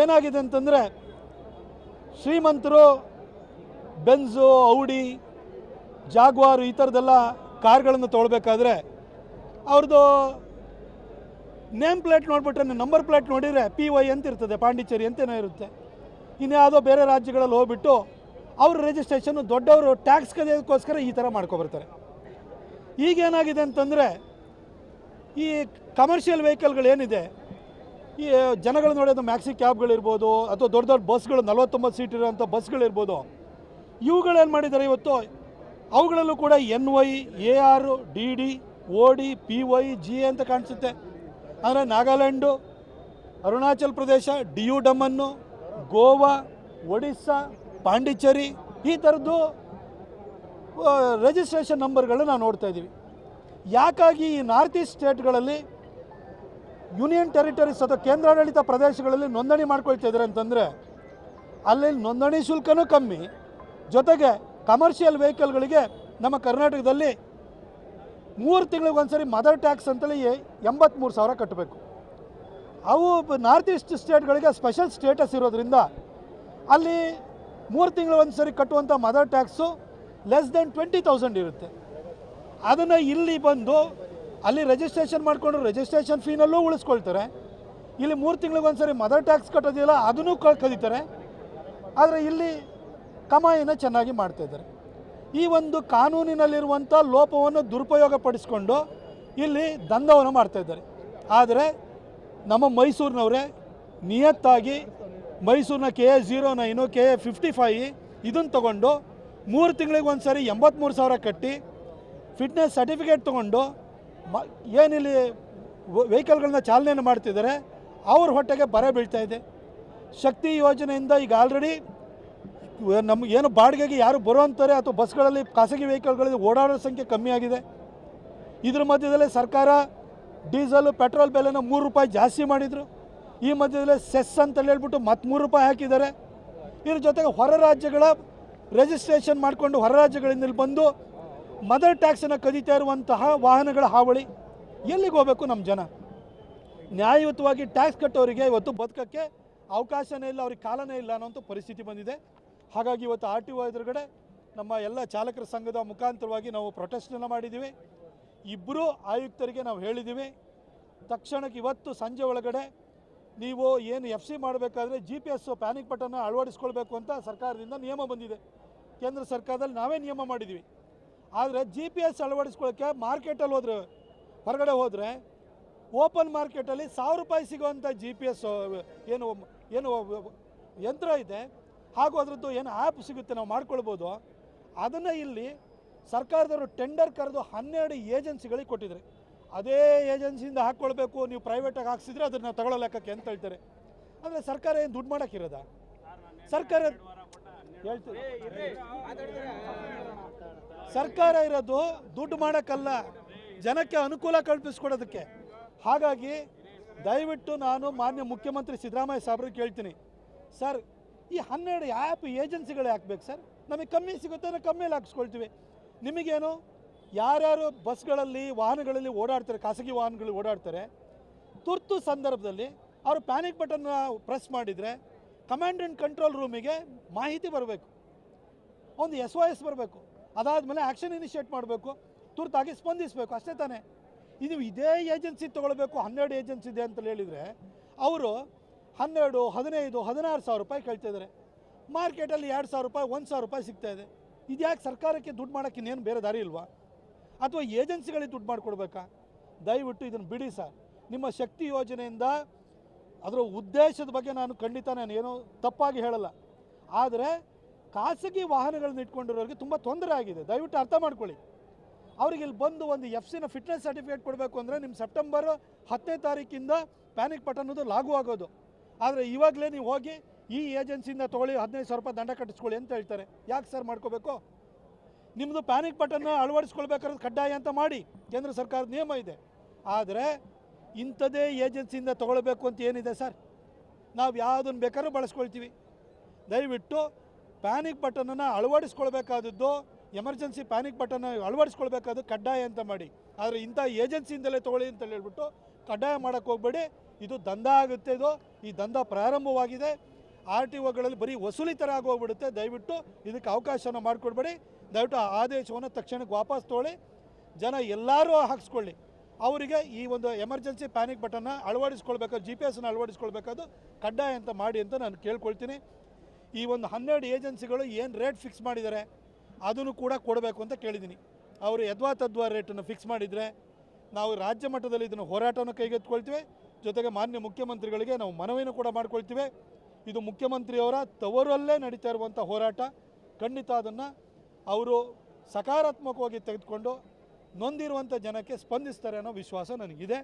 ಏನಾಗಿದೆ ಅಂತಂದರೆ ಶ್ರೀಮಂತರು, ಬೆನ್ಸು ಔಡಿ ಜಾಗ್ವಾರು ಈ ಥರದ್ದೆಲ್ಲ ಕಾರ್ಗಳನ್ನು ತೊಗೊಳ್ಬೇಕಾದ್ರೆ ಅವ್ರದ್ದು ನೇಮ್ ಪ್ಲೇಟ್ ನೋಡ್ಬಿಟ್ರೆ ನಂಬರ್ ಪ್ಲೇಟ್ ನೋಡಿದರೆ ಪಿ ವೈ ಅಂತ ಇರ್ತದೆ, ಪಾಂಡಿಚೇರಿ ಅಂತೇನೋ ಇರುತ್ತೆ. ಇನ್ಯಾವುದೋ ಬೇರೆ ರಾಜ್ಯಗಳಲ್ಲಿ ಹೋಗ್ಬಿಟ್ಟು ಅವ್ರ ರಿಜಿಸ್ಟ್ರೇಷನ್ನು ದೊಡ್ಡವರು ಟ್ಯಾಕ್ಸ್ ಕದಿಯೋದಕ್ಕೋಸ್ಕರ ಈ ಥರ ಮಾಡ್ಕೊಬರ್ತಾರೆ. ಈಗೇನಾಗಿದೆ ಅಂತಂದರೆ ಈ ಕಮರ್ಷಿಯಲ್ ವೆಹಿಕಲ್ಗಳು ಏನಿದೆ ಈ ಜನಗಳು ನೋಡೋದು ಮ್ಯಾಕ್ಸಿ ಕ್ಯಾಬ್ಗಳಿರ್ಬೋದು ಅಥವಾ ದೊಡ್ಡ ದೊಡ್ಡ ಬಸ್ಗಳು ನಲವತ್ತೊಂಬತ್ತು ಸೀಟ್ ಇರೋಂಥ ಬಸ್ಗಳಿರ್ಬೋದು ಇವುಗಳೇನು ಮಾಡಿದ್ದಾರೆ ಇವತ್ತು? ಅವುಗಳಲ್ಲೂ ಕೂಡ N Y A R D D O D P Y G ಅಂತ ಕಾಣಿಸುತ್ತೆ. ಅಂದರೆ ನಾಗಾಲ್ಯಾಂಡು, ಅರುಣಾಚಲ್ ಪ್ರದೇಶ ಡಿಯು ಡಮನ್ನು ಗೋವಾ, ಒಡಿಸ್ಸಾ, ಪಾಂಡಿಚೇರಿ ಈ ಥರದ್ದು ರಿಜಿಸ್ಟ್ರೇಷನ್ ನಂಬರ್ಗಳನ್ನ ನಾವು ನೋಡ್ತಾ ಇದ್ದೀವಿ. ಯಾಕಾಗಿ ಈ ನಾರ್ತ್ ಈಸ್ಟ್ ಸ್ಟೇಟ್ಗಳಲ್ಲಿ ಯೂನಿಯನ್ ಟೆರಿಟರೀಸ್ ಅಥವಾ ಕೇಂದ್ರಾಡಳಿತ ಪ್ರದೇಶಗಳಲ್ಲಿ ನೋಂದಣಿ ಮಾಡ್ಕೊಳ್ತಾ ಇದ್ದಾರೆ ಅಂತಂದರೆ ಅಲ್ಲಿ ನೋಂದಣಿ ಶುಲ್ಕನೂ ಕಮ್ಮಿ. ಜೊತೆಗೆ ಕಮರ್ಷಿಯಲ್ ವೆಹಿಕಲ್ಗಳಿಗೆ ನಮ್ಮ ಕರ್ನಾಟಕದಲ್ಲಿ ಮೂರು ತಿಂಗಳಿಗೆ ಒಂದ್ಸರಿ ಮದರ್ ಟ್ಯಾಕ್ಸ್ ಅಂತೇಳಿ ಎಂಬತ್ತ್ಮೂರು ಸಾವಿರ ಕಟ್ಟಬೇಕು. ಅವು ನಾರ್ತ್ ಈಸ್ಟ್ ಸ್ಟೇಟ್ಗಳಿಗೆ ಸ್ಪೆಷಲ್ ಸ್ಟೇಟಸ್ ಇರೋದ್ರಿಂದ ಅಲ್ಲಿ ಮೂರು ತಿಂಗಳು ಒಂದು ಸರಿ ಕಟ್ಟುವಂಥ motor tax less than twenty thousand ಇರುತ್ತೆ. ಅದನ್ನು ಇಲ್ಲಿ ಬಂದು ಅಲ್ಲಿ ರಿಜಿಸ್ಟ್ರೇಷನ್ ಮಾಡಿಕೊಂಡು ರಿಜಿಸ್ಟ್ರೇಷನ್ ಫೀನಲ್ಲೂ ಉಳಿಸ್ಕೊಳ್ತಾರೆ. ಇಲ್ಲಿ ಮೂರು ತಿಂಗಳಿಗೆ ಒಂದು ಸರಿ ಮದರ್ ಟ್ಯಾಕ್ಸ್ ಕಟ್ಟೋದಿಲ್ಲ, ಅದನ್ನು ಕದೀತಾರೆ ಆದರೆ ಇಲ್ಲಿ ಕಮಾಯಿನ ಚೆನ್ನಾಗಿ ಮಾಡ್ತಾಯಿದ್ದಾರೆ ಈ ಒಂದು ಕಾನೂನಿನಲ್ಲಿರುವಂಥ ಲೋಪವನ್ನು ದುರುಪಯೋಗ ಪಡಿಸ್ಕೊಂಡು ಇಲ್ಲಿ ದಂಧವನ್ನು ಮಾಡ್ತಾಯಿದ್ದಾರೆ ಆದರೆ ನಮ್ಮ ಮೈಸೂರಿನವರೇ ನಿಯತ್ತಾಗಿ ಮೈಸೂರಿನ K A zero nine, K A fifty five ಇದನ್ನು ತೊಗೊಂಡು ಮೂರು ತಿಂಗಳಿಗೆ ಒಂದು ಸಾರಿ ಎಂಬತ್ತ್ಮೂರು ಸಾವಿರ ಕಟ್ಟಿ ಫಿಟ್ನೆಸ್ ಸರ್ಟಿಫಿಕೇಟ್ ತೊಗೊಂಡು ಮ, ಏನಿಲ್ಲಿ ವೆಹಿಕಲ್ಗಳನ್ನ ಚಾಲನೆಯನ್ನು ಮಾಡ್ತಿದ್ದಾರೆ, ಅವ್ರ ಹೊಟ್ಟೆಗೆ ಬರ ಬೀಳ್ತಾ ಇದೆ. ಶಕ್ತಿ ಯೋಜನೆಯಿಂದ ಈಗ ಆಲ್ರೆಡಿ ನಮ್ಮ ಏನು ಬಾಡಿಗೆಗೆ ಯಾರು ಬರುವಂತಾರೆ ಅಥವಾ ಬಸ್ಗಳಲ್ಲಿ ಖಾಸಗಿ ವೆಹಿಕಲ್ಗಳಲ್ಲಿ ಓಡಾಡೋ ಸಂಖ್ಯೆ ಕಮ್ಮಿ ಆಗಿದೆ. ಇದ್ರ ಮಧ್ಯದಲ್ಲೇ ಸರ್ಕಾರ ಡೀಸೆಲ್, ಪೆಟ್ರೋಲ್ ಬೆಲೆನ ಮೂರು ರೂಪಾಯಿ ಜಾಸ್ತಿ ಮಾಡಿದರು. ಈ ಮಧ್ಯದಲ್ಲೇ ಸೆಸ್ ಅಂತ ಹೇಳ್ಬಿಟ್ಟು ಮತ್ತೆ ಮೂರು ರೂಪಾಯಿ ಹಾಕಿದ್ದಾರೆ. ಇದ್ರ ಜೊತೆಗೆ ಹೊರ ರಾಜ್ಯಗಳ ರಿಜಿಸ್ಟ್ರೇಷನ್ ಮಾಡಿಕೊಂಡು ಹೊರ ರಾಜ್ಯಗಳಿಂದ ಬಂದು ಮದರ್ ಟ್ಯಾಕ್ಸನ್ನು ಕದೀತಾ ಇರುವಂತಹ ವಾಹನಗಳ ಹಾವಳಿ. ಎಲ್ಲಿಗೆ ಹೋಗಬೇಕು ನಮ್ಮ ಜನ? ನ್ಯಾಯಯುತವಾಗಿ ಟ್ಯಾಕ್ಸ್ ಕಟ್ಟೋರಿಗೆ ಇವತ್ತು ಬದುಕಕ್ಕೆ ಅವಕಾಶನೇ ಇಲ್ಲ, ಅವ್ರಿಗೆ ಕಾಲನೇ ಇಲ್ಲ ಅನ್ನೋಂಥ ಪರಿಸ್ಥಿತಿ ಬಂದಿದೆ. ಹಾಗಾಗಿ ಇವತ್ತು ಆರ್ ಟಿ ಒ ಎದುರುಗಡೆ ನಮ್ಮ ಎಲ್ಲ ಚಾಲಕರ ಸಂಘದ ಮುಖಾಂತರವಾಗಿ ನಾವು ಪ್ರೊಟೆಸ್ಟನ್ನು ಮಾಡಿದ್ದೀವಿ. ಇಬ್ಬರು ಆಯುಕ್ತರಿಗೆ ನಾವು ಹೇಳಿದ್ದೀವಿ. ತಕ್ಷಣಕ್ಕೆ ಇವತ್ತು ಸಂಜೆ ಒಳಗಡೆ ನೀವು ಏನು ಎಫ್ ಸಿ ಮಾಡಬೇಕಾದ್ರೆ ಜಿ ಪಿ ಎಸ್ ಪ್ಯಾನಿಕ್ ಬಟನ್ನ ಅಳವಡಿಸ್ಕೊಳ್ಬೇಕು ಅಂತ ಸರ್ಕಾರದಿಂದ ನಿಯಮ ಬಂದಿದೆ. ಕೇಂದ್ರ ಸರ್ಕಾರದಲ್ಲಿ ನಾವೇ ನಿಯಮ ಮಾಡಿದ್ದೀವಿ. ಆದರೆ ಜಿ ಪಿ ಎಸ್ ಅಳವಡಿಸ್ಕೊಳ್ಳೋಕ್ಕೆ ಮಾರ್ಕೆಟಲ್ಲಿ ಹೋದ್ರೆ ಹೊರಗಡೆ ಹೋದರೆ ಓಪನ್ ಮಾರ್ಕೆಟಲ್ಲಿ ಸಾವಿರ ರೂಪಾಯಿ ಸಿಗುವಂಥ ಜಿ ಪಿ ಎಸ್ ಏನು ಏನು ಯಂತ್ರ ಇದೆ ಹಾಗೂ ಅದರದ್ದು ಏನು ಆ್ಯಪ್ ಸಿಗುತ್ತೆ ನಾವು ಮಾಡ್ಕೊಳ್ಬೋದು. ಅದನ್ನು ಇಲ್ಲಿ ಸರ್ಕಾರದವರು ಟೆಂಡರ್ ಕರೆದು ಹನ್ನೆರಡು ಏಜೆನ್ಸಿಗಳಿಗೆ ಕೊಟ್ಟಿದ್ದಾರೆ. ಅದೇ ಏಜೆನ್ಸಿಯಿಂದ ಹಾಕ್ಕೊಳ್ಬೇಕು ನೀವು ಪ್ರೈವೇಟಾಗಿ ಹಾಕ್ಸಿದ್ರೆ ಅದನ್ನು ನಾವು ತಗೊಳ್ಳೋ ಲೆಕ್ಕಕ್ಕೆ ಅಂತ ಹೇಳ್ತಾರೆ. ಅಂದರೆ ಸರ್ಕಾರ ಏನು ದುಡ್ಡು ಮಾಡೋಕ್ಕಿರೋದ ಸರ್ಕಾರ ಹೇಳ್ತೀವಿ ಸರ್ಕಾರ ಇರೋದು ದುಡ್ಡು ಮಾಡೋಕ್ಕಲ್ಲ, ಜನಕ್ಕೆ ಅನುಕೂಲ ಕಲ್ಪಿಸ್ಕೊಡೋದಕ್ಕೆ. ಹಾಗಾಗಿ ದಯವಿಟ್ಟು ನಾನು ಮಾನ್ಯ ಮುಖ್ಯಮಂತ್ರಿ ಸಿದ್ದರಾಮಯ್ಯ ಸಾಬ್ರಿಗೆ ಕೇಳ್ತೀನಿ. ಸರ್, ಈ ಹನ್ನೆರಡು ಆ್ಯಪ್ ಏಜೆನ್ಸಿಗಳೇ ಹಾಕ್ಬೇಕು ಸರ್? ನಮಗೆ ಕಮ್ಮಿ ಸಿಗುತ್ತೆ, ಅಂದರೆ ಕಮ್ಮಿಯಲ್ಲಿ ಹಾಕ್ಸ್ಕೊಳ್ತೀವಿ. ನಿಮಗೇನು? ಯಾರ್ಯಾರು ಬಸ್ಗಳಲ್ಲಿ, ವಾಹನಗಳಲ್ಲಿ ಓಡಾಡ್ತಾರೆ, ಖಾಸಗಿ ವಾಹನಗಳು ಓಡಾಡ್ತಾರೆ, ತುರ್ತು ಸಂದರ್ಭದಲ್ಲಿ ಅವರು ಪ್ಯಾನಿಕ್ ಬಟನ್ನ ಪ್ರೆಸ್ ಮಾಡಿದರೆ ಕಮಾಂಡ್ ಆ್ಯಂಡ್ ಕಂಟ್ರೋಲ್ ರೂಮಿಗೆ ಮಾಹಿತಿ ಬರಬೇಕು. ಒಂದು ಎಸ್ ಒ ಎಸ್ ಬರಬೇಕು. ಅದಾದಮೇಲೆ ಆ್ಯಕ್ಷನ್ ಇನಿಷಿಯೇಟ್ ಮಾಡಬೇಕು, ತುರ್ತಾಗಿ ಸ್ಪಂದಿಸಬೇಕು, ಅಷ್ಟೇ ತಾನೇ. ಇದು ಇದೇ ಏಜೆನ್ಸಿ ತೊಗೊಳ್ಬೇಕು, ಹನ್ನೆರಡು ಏಜೆನ್ಸಿ ಇದೆ ಅಂತ ಹೇಳಿದರೆ, ಅವರು ಹನ್ನೆರಡು, ಹದಿನೈದು, ಹದಿನಾರು ಸಾವಿರ ರೂಪಾಯಿ ಕೇಳ್ತಿದ್ದಾರೆ ಮಾರ್ಕೆಟಲ್ಲಿ ಎರಡು ಸಾವಿರ ರೂಪಾಯಿ, ಒಂದು ಸಾವಿರ ರೂಪಾಯಿ ಸಿಗ್ತಾ ಇದೆ. ಇದ್ಯಾಕೆ ಸರ್ಕಾರಕ್ಕೆ ದುಡ್ಡು ಮಾಡೋಕ್ಕೆ ಇನ್ನೇನು ಬೇರೆ ದಾರಿ ಇಲ್ವಾ? ಅಥವಾ ಏಜೆನ್ಸಿಗಳಿಗೆ ದುಡ್ಡು ಮಾಡಿಕೊಡ್ಬೇಕಾ? ದಯವಿಟ್ಟು ಇದನ್ನು ಬಿಡಿ ಸರ್. ನಿಮ್ಮ ಶಕ್ತಿ ಯೋಜನೆಯಿಂದ ಅದರ ಉದ್ದೇಶದ ಬಗ್ಗೆ ನಾನು ಖಂಡಿತ ನಾನು ಏನೋ ತಪ್ಪಾಗಿ ಹೇಳಲ್ಲ. ಆದರೆ ಖಾಸಗಿ ವಾಹನಗಳನ್ನು ಇಟ್ಕೊಂಡಿರೋರಿಗೆ ತುಂಬ ತೊಂದರೆ ಆಗಿದೆ. ದಯವಿಟ್ಟು ಅರ್ಥ ಮಾಡ್ಕೊಳ್ಳಿ. ಅವ್ರಿಗೆ ಇಲ್ಲಿ ಬಂದು ಒಂದು ಎಫ್ ಸಿನ ಫಿಟ್ನೆಸ್ ಸರ್ಟಿಫಿಕೇಟ್ ಕೊಡಬೇಕು ಅಂದರೆ ನಿಮ್ಮ ಸೆಪ್ಟೆಂಬರ್ ಹತ್ತನೇ ತಾರೀಕಿಂದ ಪ್ಯಾನಿಕ್ ಬಟನ್ ಅನ್ನೋದು ಲಾಗು ಆಗೋದು. ಆದರೆ ಇವಾಗಲೇ ನೀವು ಹೋಗಿ ಈ ಏಜೆನ್ಸಿಯಿಂದ ತೊಗೊಳ್ಳಿ, ಹದಿನೈದು ಸಾವಿರ ರೂಪಾಯಿ ದಂಡ ಕಟ್ಟಿಸ್ಕೊಳ್ಳಿ ಅಂತ ಹೇಳ್ತಾರೆ. ಯಾಕೆ ಸರ್ ಮಾಡ್ಕೋಬೇಕು? ನಿಮ್ಮದು ಪ್ಯಾನಿಕ್ ಬಟನ್ನ ಅಳವಡಿಸ್ಕೊಳ್ಬೇಕಾದ್ರೆ ಕಡ್ಡಾಯ ಅಂತ ಮಾಡಿ. ಕೇಂದ್ರ ಸರ್ಕಾರದ ನಿಯಮ ಇದೆ. ಆದರೆ ಇಂಥದೇ ಏಜೆನ್ಸಿಯಿಂದ ತೊಗೊಳ್ಬೇಕು ಅಂತ ಏನಿದೆ ಸರ್? ನಾವು ಯಾವುದನ್ನು ಬೇಕಾದ್ರೂ ಬಳಸ್ಕೊಳ್ತೀವಿ. ದಯವಿಟ್ಟು ಪ್ಯಾನಿಕ್ ಬಟನನ್ನು ಅಳವಡಿಸ್ಕೊಳ್ಬೇಕಾದದ್ದು, ಎಮರ್ಜೆನ್ಸಿ ಪ್ಯಾನಿಕ್ ಬಟನ್ ಅಳವಡಿಸ್ಕೊಳ್ಬೇಕಾದ್ದು ಕಡ್ಡಾಯ ಅಂತ ಮಾಡಿ. ಆದರೆ ಇಂಥ ಏಜೆನ್ಸಿಯಿಂದಲೇ ತೊಗೊಳ್ಳಿ ಅಂತ ಹೇಳ್ಬಿಟ್ಟು ಕಡ್ಡಾಯ ಮಾಡೋಕ್ಕೆ ಹೋಗಬೇಡಿ. ಇದು ದಂಧ ಆಗುತ್ತೆ ಇದು. ಈ ದಂಧ ಪ್ರಾರಂಭವಾಗಿದೆ. ಆರ್ ಟಿ ಒಗಳಲ್ಲಿ ಬರೀ ವಸೂಲಿ ಥರ ಆಗೋಗ್ಬಿಡುತ್ತೆ ದಯವಿಟ್ಟು ಇದಕ್ಕೆ ಅವಕಾಶನ ಮಾಡಿಕೊಡ್ಬೇಡಿ. ದಯವಿಟ್ಟು ಆ ಆದೇಶವನ್ನು ತಕ್ಷಣಕ್ಕೆ ವಾಪಸ್ ತೊಗೊಳ್ಳಿ. ಜನ ಎಲ್ಲರೂ ಹಾಕ್ಸ್ಕೊಳ್ಳಿ. ಅವರಿಗೆ ಈ ಒಂದು ಎಮರ್ಜೆನ್ಸಿ ಪ್ಯಾನಿಕ್ ಬಟನ್ನ ಅಳವಡಿಸ್ಕೊಳ್ಬೇಕಾದ್ರೆ ಜಿ ಪಿ ಎಸ್ನ ಅಳವಡಿಸ್ಕೊಳ್ಬೇಕಾದ್ರು ಕಡ್ಡಾಯ ಅಂತ ಮಾಡಿ ಅಂತ ನಾನು ಕೇಳ್ಕೊಳ್ತೀನಿ. ಈ ಒಂದು ಹನ್ನೆರಡು ಏಜೆನ್ಸಿಗಳು ಏನು ರೇಟ್ ಫಿಕ್ಸ್ ಮಾಡಿದ್ದಾರೆ ಅದನ್ನು ಕೂಡ ಕೊಡಬೇಕು ಅಂತ ಕೇಳಿದ್ದೀನಿ. ಅವರು ಯದ್ವಾ ತದ್ವಾ ರೇಟನ್ನು ಫಿಕ್ಸ್ ಮಾಡಿದರೆ ನಾವು ರಾಜ್ಯ ಮಟ್ಟದಲ್ಲಿ ಇದನ್ನು ಹೋರಾಟವನ್ನು ಕೈಗೆತ್ತಿಕೊಳ್ತೀವಿ. ಜೊತೆಗೆ ಮಾನ್ಯ ಮುಖ್ಯಮಂತ್ರಿಗಳಿಗೆ ನಾವು ಮನವಿಯನ್ನು ಕೂಡ ಮಾಡ್ಕೊಳ್ತೀವಿ. ಇದು ಮುಖ್ಯಮಂತ್ರಿಯವರ ತವರಲ್ಲೇ ನಡೀತಾ ಇರುವಂಥ ಹೋರಾಟ. ಖಂಡಿತ ಅದನ್ನು ಅವರು ಸಕಾರಾತ್ಮಕವಾಗಿ ತೆಗೆದುಕೊಂಡು ನೊಂದಿರುವಂಥ ಜನಕ್ಕೆ ಸ್ಪಂದಿಸ್ತಾರೆ ಅನ್ನೋ ವಿಶ್ವಾಸ ನನಗಿದೆ.